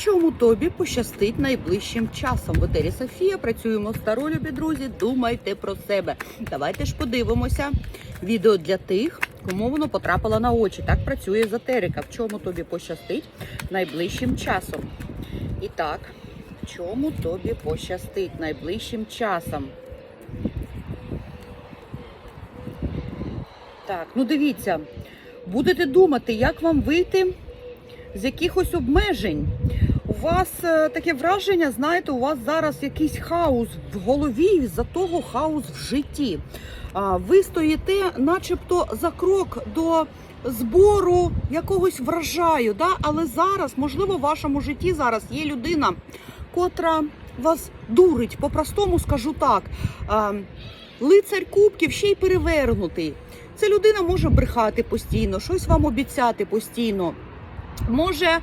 чому тобі пощастить найближчим часом? В етері Софія працюємо з Таро, любі друзі. Думайте про себе. Давайте ж подивимося. Відео для тих, кому воно потрапило на очі. Так працює езотерика. В чому тобі пощастить найближчим часом? І так, в чому тобі пощастить найближчим часом? Так, ну дивіться, будете думати, як вам вийти з якихось обмежень. У вас е, таке враження, знаєте, у вас зараз якийсь хаос в голові, і за того хаос в житті. Ви стоїте, начебто, за крок до збору якогось врожаю. Да? Але зараз, можливо, в вашому житті зараз є людина, котра вас дурить. По-простому скажу так. А, лицар кубків ще й перевернутий. Ця людина може брехати постійно, щось вам обіцяти постійно може е,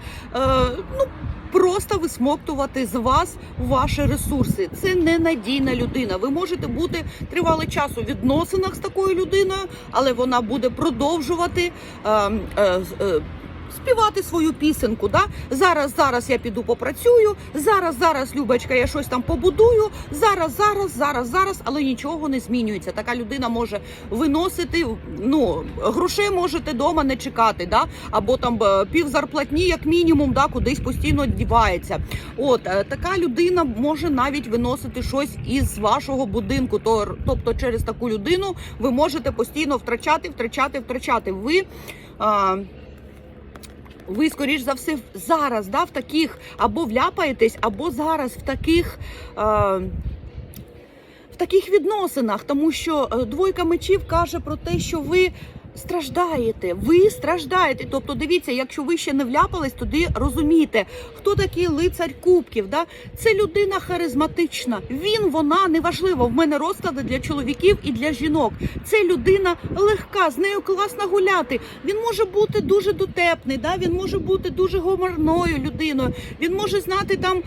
ну, просто висмоктувати з вас ваші ресурси. Це ненадійна людина. Ви можете бути тривалий час у відносинах з такою людиною, але вона буде продовжувати. Е, е, е, Співати свою пісенку, да зараз, зараз я піду попрацюю. Зараз, зараз, Любочка, я щось там побудую. Зараз, зараз, зараз, зараз, але нічого не змінюється. Така людина може виносити. Ну грошей можете дома не чекати, да або там е, пів зарплатні, як мінімум, да кудись постійно дівається. От е, така людина може навіть виносити щось із вашого будинку. Тобто, через таку людину ви можете постійно втрачати, втрачати, втрачати. Ви. А, ви, скоріш за все, зараз да, в таких або вляпаєтесь, або зараз в таких. Е, в таких відносинах, тому що е, двойка мечів каже про те, що ви страждаєте, ви страждаєте. Тобто, дивіться, якщо ви ще не вляпались, тоді розумієте, хто такий лицар кубків. Да? Це людина харизматична. Він, вона неважливо. В мене розклади для чоловіків і для жінок. Це людина легка, з нею класно гуляти. Він може бути дуже дотепний, да? він може бути дуже гуморною людиною. Він може знати там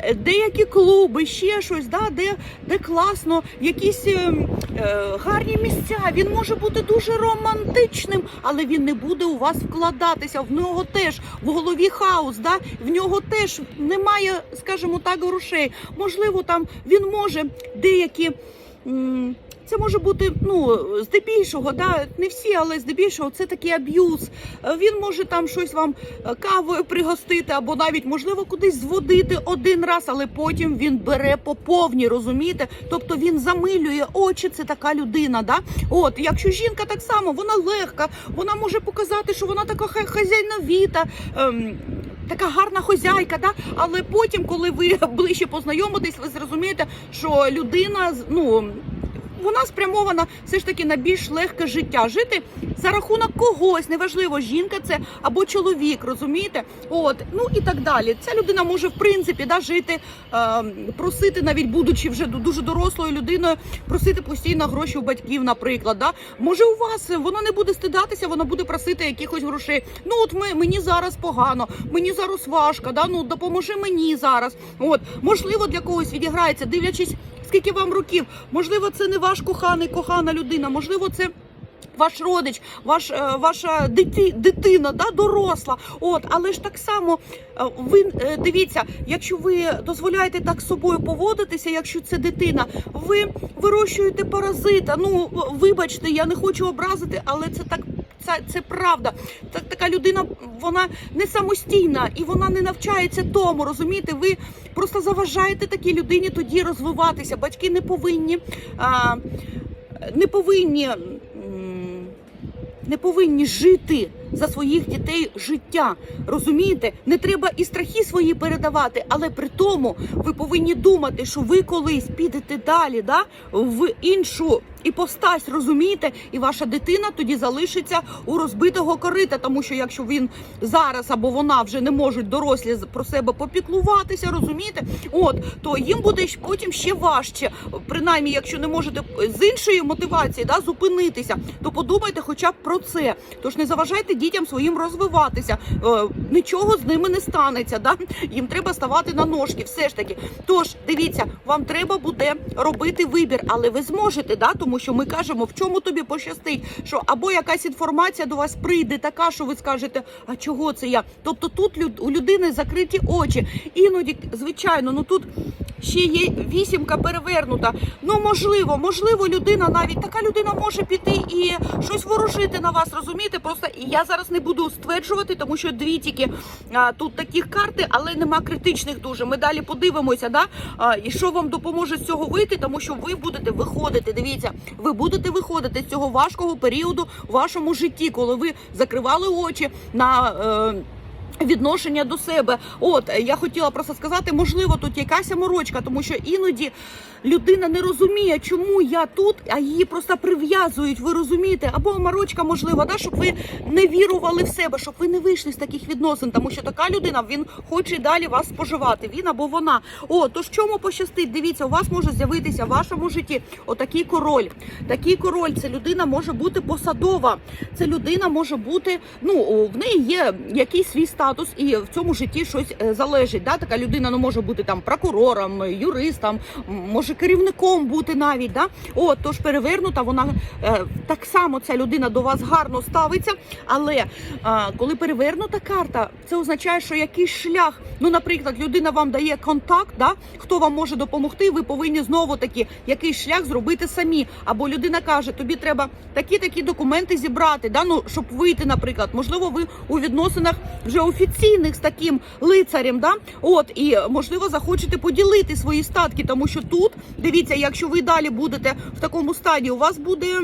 е, деякі клуби, ще щось, да? де, де класно, якісь е, е, гарні місця. Він може бути дуже романтичним, але він не буде у вас вкладатися. В нього теж в голові хаос, да? в нього теж немає, скажімо так, грошей. Можливо, там він може деякі. Це може бути ну здебільшого, да не всі, але здебільшого це такий аб'юз. Е, Він може там щось вам е, кавою пригостити, або навіть можливо кудись зводити один раз, але потім він бере по повній, розумієте? Тобто він замилює очі. Це така людина. Да? От якщо жінка так само, вона легка, вона може показати, що вона така хазяйновіта. Ем, Така гарна хозяйка, да? але потім, коли ви ближче познайомитесь, ви зрозумієте, що людина ну вона спрямована все ж таки на більш легке життя. Жити за рахунок когось, неважливо, жінка це або чоловік, розумієте? От ну і так далі. Ця людина може в принципі да, жити, е, просити, навіть будучи вже дуже дорослою людиною, просити постійно гроші у батьків, наприклад. Да? Може, у вас вона не буде стидатися, вона буде просити якихось грошей. Ну от ми мені зараз погано, мені зараз важко, да? ну допоможи мені зараз. От можливо для когось відіграється, дивлячись, скільки вам років. Можливо, це не ваш коханий, кохана людина, можливо, це. Ваш родич, ваш, е, ваша диті, дитина, да, доросла. От, але ж так само е, ви е, дивіться, якщо ви дозволяєте так з собою поводитися, якщо це дитина, ви вирощуєте паразита. Ну вибачте, я не хочу образити, але це так. Це, це правда. Так, така людина вона не самостійна і вона не навчається тому. Розумієте, ви просто заважаєте такій людині тоді розвиватися. Батьки не повинні. А, не повинні не повинні жити за своїх дітей життя. Розумієте? Не треба і страхи свої передавати, але при тому ви повинні думати, що ви колись підете далі, да, в іншу іпостась, розумієте? І ваша дитина тоді залишиться у розбитого корита, тому що якщо він зараз або вона вже не можуть дорослі про себе попіклуватися, розумієте? От то їм буде потім ще важче. Принаймні, якщо не можете з іншої мотивації да, зупинитися, то подумайте хоча б про це. Тож не заважайте дітям своїм розвиватися. Е, нічого з ними не станеться. Да? Їм треба ставати на ножки. Все ж таки. Тож дивіться, вам треба буде робити вибір, але ви зможете, да? тому що ми кажемо, в чому тобі пощастить, що або якась інформація до вас прийде така, що ви скажете, а чого це я? Тобто тут люд- у людини закриті очі. Іноді, звичайно, ну тут ще є вісімка перевернута. Ну можливо, можливо, людина навіть така людина може піти і щось ворожити на вас. Розумієте? Просто я зараз не буду стверджувати, тому що дві тільки а, тут таких карти, але нема критичних дуже. Ми далі подивимося, да а, і що вам допоможе з цього вийти, тому що ви будете виходити. Дивіться, ви будете виходити з цього важкого періоду в вашому житті, коли ви закривали очі на. Е, Відношення до себе, от е, я хотіла просто сказати, можливо, тут якась морочка, тому що іноді людина не розуміє, чому я тут, а її просто прив'язують. Ви розумієте? Або морочка, можливо, да, щоб ви не вірували в себе, щоб ви не вийшли з таких відносин, тому що така людина він хоче далі вас споживати. Він або вона. О, тож чому пощастить? Дивіться, у вас може з'явитися в вашому житті отакий король. Такий король це людина може бути посадова. Це людина може бути. Ну в неї є якийсь свій статус, і в цьому житті щось е, залежить. Да? Така людина ну, може бути там прокурором, юристом, може керівником бути навіть. Да? О, тож перевернута, вона е, так само ця людина до вас гарно ставиться. Але е, коли перевернута карта, це означає, що якийсь шлях. Ну, наприклад, людина вам дає контакт, да? хто вам може допомогти, ви повинні знову таки якийсь шлях зробити самі. Або людина каже, тобі треба такі такі документи зібрати, да? ну, щоб вийти, наприклад. Можливо, ви у відносинах вже офіційних з таким лицарем, да? От і можливо захочете поділити свої статки, тому що тут дивіться, якщо ви далі будете в такому стані, у вас буде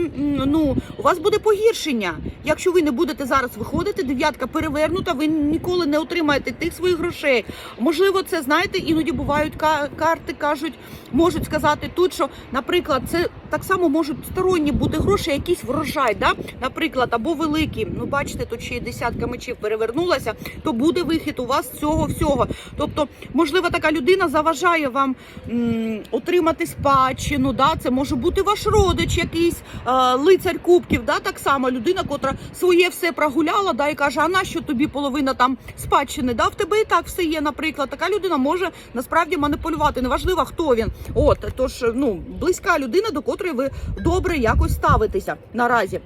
ну у вас буде погіршення. Якщо ви не будете зараз виходити, дев'ятка перевернута, ви ніколи не отримаєте тих своїх грошей. Можливо, це знаєте, іноді бувають карти, кажуть, можуть сказати тут, що, наприклад, це так само можуть сторонні бути гроші, якийсь врожай, да? наприклад, або великий. Ну, бачите, тут ще й десятка мечів перевернулася, то буде вихід у вас цього всього. Тобто, можливо, така людина заважає вам м, отримати спадщину. Да? Це може бути ваш родич, якийсь е, лицар кубків, да? так само людина, котра своє все прогуляла, да, і каже, а нащо тобі половина там спадщини? Да? В тебе і так все є, наприклад. Така людина може насправді маніпулювати. Неважливо, хто він. От тож, ну близька людина, до котрої ви добре якось ставитеся наразі.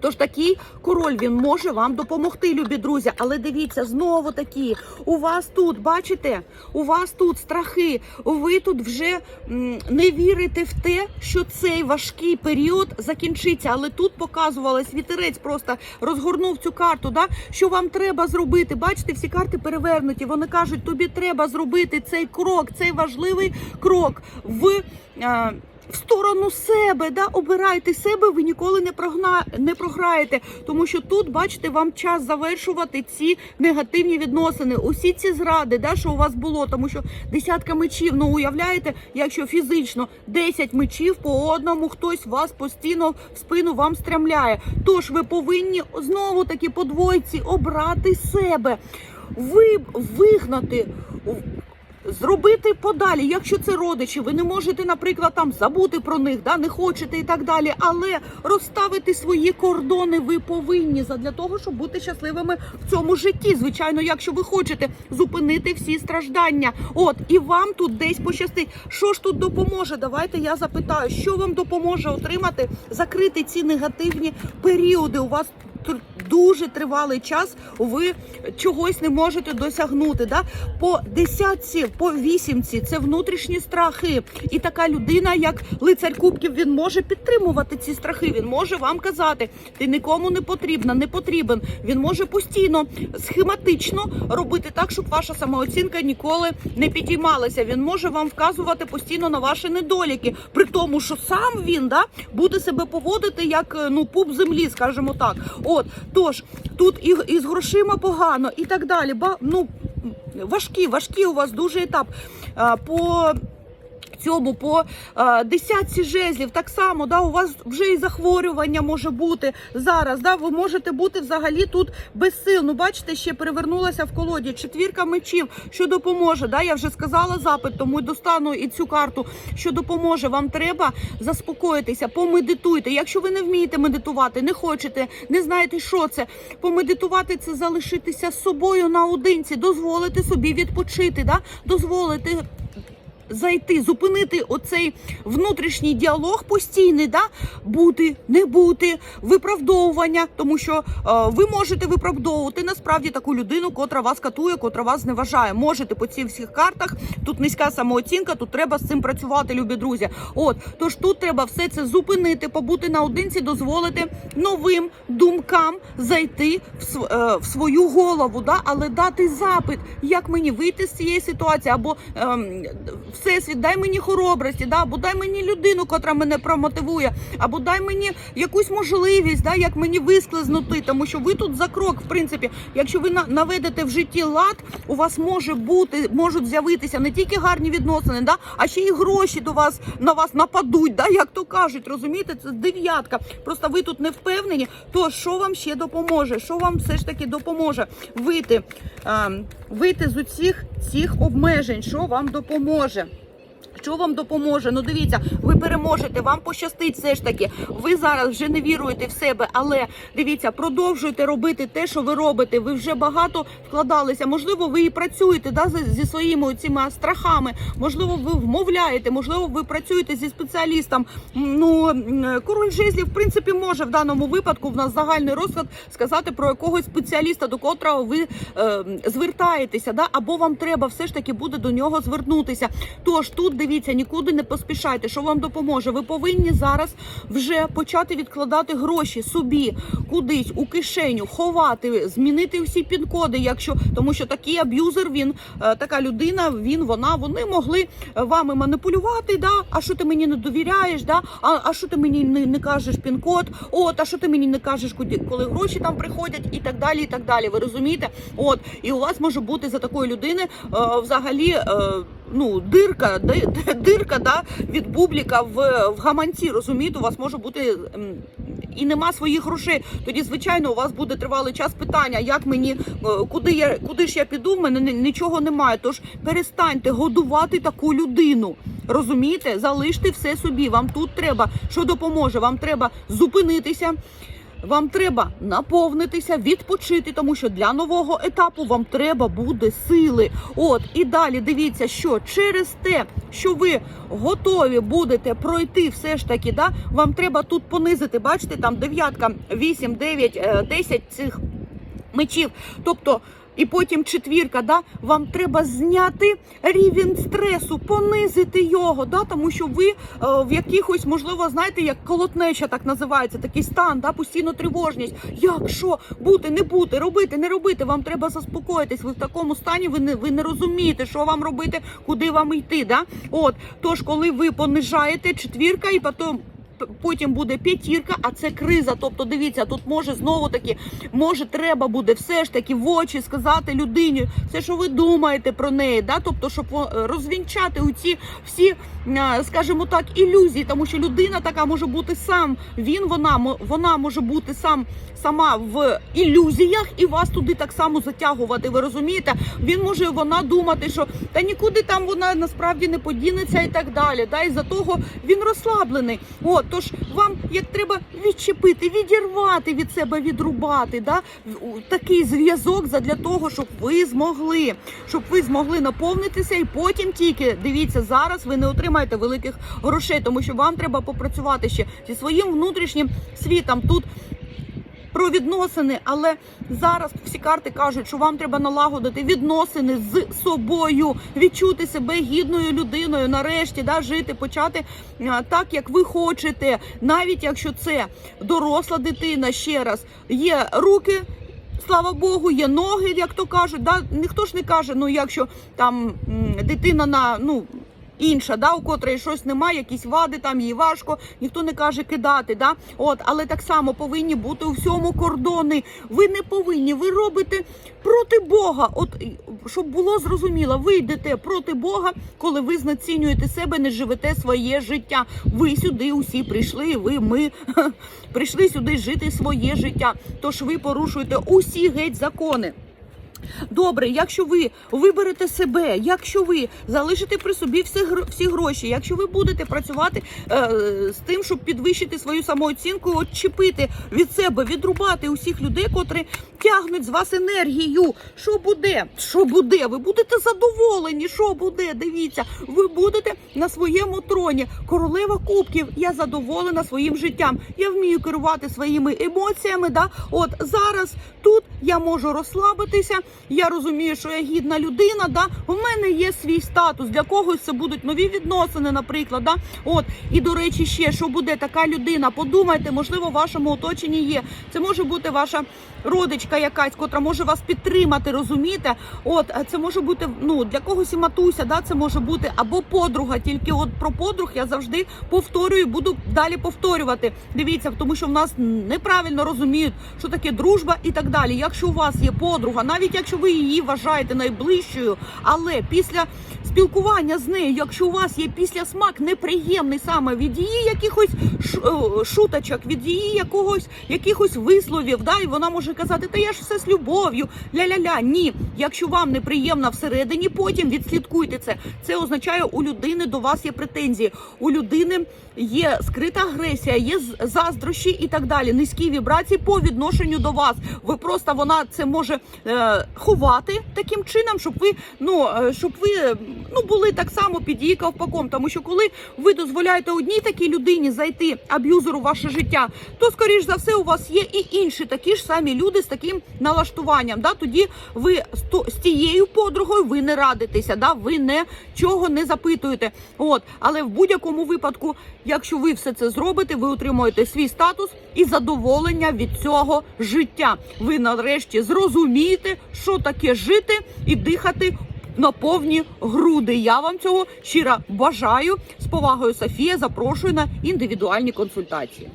Тож такий король він може вам допомогти, любі друзі. Але дивіться, знову такі. У вас тут, бачите, у вас тут страхи. Ви тут вже м, не вірите в те, що цей важкий період закінчиться. Але тут показувалось вітерець, просто розгорнув цю карту. Да? Що вам треба зробити? Бачите, всі карти перевернуті. Вони кажуть, тобі треба зробити цей крок, цей важливий крок в. е, в сторону себе, да, обирайте себе, ви ніколи не прогна... не програєте, тому що тут, бачите, вам час завершувати ці негативні відносини, усі ці зради, да, що у вас було, тому що десятка мечів, ну уявляєте, якщо фізично 10 мечів по одному хтось вас постійно в спину вам стрямляє. Тож ви повинні знову таки по двойці обрати себе, ви вигнати. Зробити подалі, якщо це родичі, ви не можете, наприклад, там забути про них, да не хочете і так далі. Але розставити свої кордони ви повинні задля того, щоб бути щасливими в цьому житті. Звичайно, якщо ви хочете зупинити всі страждання. От і вам тут десь пощастить. Що ж тут допоможе? Давайте я запитаю, що вам допоможе отримати, закрити ці негативні періоди. У вас дуже тривалий час ви чогось не можете досягнути. Да? По десятці, по вісімці це внутрішні страхи. І така людина, як лицар кубків, він може підтримувати ці страхи. Він може вам казати, ти нікому не потрібна, не потрібен. Він може постійно схематично робити так, щоб ваша самооцінка ніколи не підіймалася. Він може вам вказувати постійно на ваші недоліки, при тому, що сам він да, буде себе поводити як е, ну пуп землі, скажімо так. От тож тут і, і з грошима погано, і так далі. Ба, ну важкі, важкі у вас дуже етап. А, по Цьому по е, десятці жезлів так само, да, у вас вже і захворювання може бути зараз. Да, ви можете бути взагалі тут без сил. Ну, бачите, ще перевернулася в колоді. Четвірка мечів, що допоможе. Да, я вже сказала запит, тому й достану і цю карту, що допоможе. Вам треба заспокоїтися, помедитуйте. Якщо ви не вмієте медитувати, не хочете, не знаєте, що це. Помедитувати це залишитися з собою наодинці, дозволити собі відпочити, да, дозволити зайти, зупинити оцей внутрішній діалог постійний, да? Бути, не бути, виправдовування, тому що е, ви можете виправдовувати насправді таку людину, котра вас катує, котра вас зневажає. Можете по цих всіх картах. Тут низька самооцінка, тут треба з цим працювати, любі друзі. От тож тут треба все це зупинити, побути наодинці, дозволити новим думкам зайти в, е, свою голову, да? але дати запит, як мені вийти з цієї ситуації, або ем, всесвіт, дай мені хоробрості, да? або дай мені людину, котра мене промотивує, або дай мені якусь можливість, да? як мені висклизнути, тому що ви тут за крок, в принципі, якщо ви на- наведете в житті лад, у вас може бути, можуть з'явитися не тільки гарні відносини, да? а ще й гроші до вас на вас нападуть, да? як то кажуть, розумієте, це дев'ятка. Просто ви тут не впевнені. То що вам ще допоможе? Що вам все ж таки допоможе вийти, е, вийти з усіх цих обмежень? Що вам допоможе? Що вам допоможе? Ну дивіться, ви переможете, вам пощастить все ж таки. Ви зараз вже не віруєте в себе, але дивіться, продовжуйте робити те, що ви робите. Ви вже багато вкладалися. Можливо, ви і працюєте да, зі- своїми цими страхами. Можливо, ви вмовляєте, можливо, ви працюєте зі спеціалістом. Ну король жезлів, в принципі, може в даному випадку в нас загальний розклад сказати про якогось спеціаліста, до котрого ви е, звертаєтеся, да, або вам треба все ж таки буде до нього звернутися. Тож тут дивіться, нікуди не поспішайте, що вам допоможе. Ви повинні зараз вже почати відкладати гроші собі кудись у кишеню, ховати, змінити всі пін-коди, якщо тому, що такий аб'юзер, він е, така людина, він вона, вони могли е, вами маніпулювати. Да? А що ти мені не довіряєш? Да? А, а що ти мені не, не кажеш пін-код? От, а що ти мені не кажеш, куди коли гроші там приходять, і так далі, і так далі. Ви розумієте? От і у вас може бути за такої людини е, взагалі. Е, ну, дирка, ди- ди- дирка да, від бубліка в, в гаманці, розумієте, у вас може бути і нема своїх грошей. Тоді, звичайно, у вас буде тривалий час питання, як мені, е, куди я куди ж я піду, в мене ні- нічого немає. Тож перестаньте годувати таку людину. Розумієте, залиште все собі. Вам тут треба, що допоможе. Вам треба зупинитися. Вам треба наповнитися, відпочити, тому що для нового етапу вам треба буде сили. От і далі дивіться, що через те, що ви готові будете пройти, все ж таки, да, вам треба тут понизити. Бачите, там дев'ятка, вісім, дев'ять, е, десять цих мечів. Тобто. І потім четвірка, да, вам треба зняти рівень стресу, понизити його, да, тому що ви е, в якихось, можливо, знаєте, як колотнеча так називається, такий стан, да, постійно тривожність. Як що бути, не бути, робити, не робити. Вам треба заспокоїтись. Ви в такому стані, ви не ви не розумієте, що вам робити, куди вам йти. Да? От тож, коли ви понижаєте четвірка, і потім. Потім буде п'ятірка, а це криза. Тобто, дивіться, тут може знову таки, може, треба буде все ж таки в очі сказати людині все, що ви думаєте про неї. Да? Тобто, щоб розвінчати у ці всі, скажімо так, ілюзії, тому що людина така може бути сам. Він, вона, вона може бути сам сама в ілюзіях і вас туди так само затягувати. Ви розумієте? Він може вона думати, що та нікуди там вона насправді не подінеться і так далі. Да? І за того він розслаблений. От тож вам як треба відчепити, відірвати від себе, відрубати, да? такий зв'язок задля того, щоб ви змогли, щоб ви змогли наповнитися, і потім тільки дивіться, зараз ви не отримаєте великих грошей, тому що вам треба попрацювати ще зі своїм внутрішнім світом. Тут про відносини, але зараз всі карти кажуть, що вам треба налагодити відносини з собою, відчути себе гідною людиною, нарешті да, жити, почати так, як ви хочете, навіть якщо це доросла дитина, ще раз є руки. Слава Богу, є ноги, як то кажуть. Да? Ніхто ж не каже, ну якщо там дитина на ну інша, да, у котрої щось немає, якісь вади, там їй важко, ніхто не каже кидати. Да? От, але так само повинні бути у всьому кордони. Ви не повинні, ви робите проти Бога. От щоб було зрозуміло, ви йдете проти Бога, коли ви знецінюєте себе, не живете своє життя. Ви сюди усі прийшли. Ви ми прийшли сюди жити своє життя. Тож ви порушуєте усі геть закони. Добре, якщо ви виберете себе, якщо ви залишите при собі всі, всі гроші, якщо ви будете працювати е, з тим, щоб підвищити свою самооцінку, отчепити від себе, відрубати усіх людей, котрі тягнуть з вас енергію. Що буде? Що буде? Ви будете задоволені. Що буде? Дивіться, ви будете на своєму троні. Королева кубків. Я задоволена своїм життям. Я вмію керувати своїми емоціями. Да? От зараз тут я можу розслабитися. Я розумію, що я гідна людина. Да? У мене є свій статус. Для когось це будуть нові відносини, наприклад. Да? От і до речі, ще що буде така людина. Подумайте, можливо, в вашому оточенні є. Це може бути ваша родичка якась, котра може вас підтримати, розумієте? От це може бути ну для когось і матуся, да, це може бути або подруга. Тільки от про подруг я завжди повторюю, буду далі повторювати. Дивіться, тому що в нас неправильно розуміють, що таке дружба і так далі. Якщо у вас є подруга, навіть якщо ви її вважаєте найближчою, але після спілкування з нею, якщо у вас є післясмак неприємний саме від її якихось ш- е, шуточок, від її якогось якихось висловів, да, і вона може казати, та я ж все з любов'ю, ля-ля-ля. Ні, якщо вам неприємно всередині, потім відслідкуйте це. Це означає, у людини до вас є претензії, у людини є скрита агресія, є заздрощі і так далі. Низькі вібрації по відношенню до вас. Ви просто вона це може е, ховати таким чином, щоб ви ну е, щоб ви ну були так само під її ковпаком. Тому що коли ви дозволяєте одній такій людині зайти аб'юзеру ваше життя, то скоріш за все у вас є і інші такі ж самі люди з таким налаштуванням. Да? Тоді ви з тією подругою ви не радитеся, да? ви нічого не запитуєте. От, але в будь-якому випадку, якщо ви все це зробите, ви отримуєте свій статус і задоволення від цього життя. Ви нарешті зрозумієте, що таке жити і дихати на повні груди. Я вам цього щиро бажаю. З повагою Софія запрошую на індивідуальні консультації.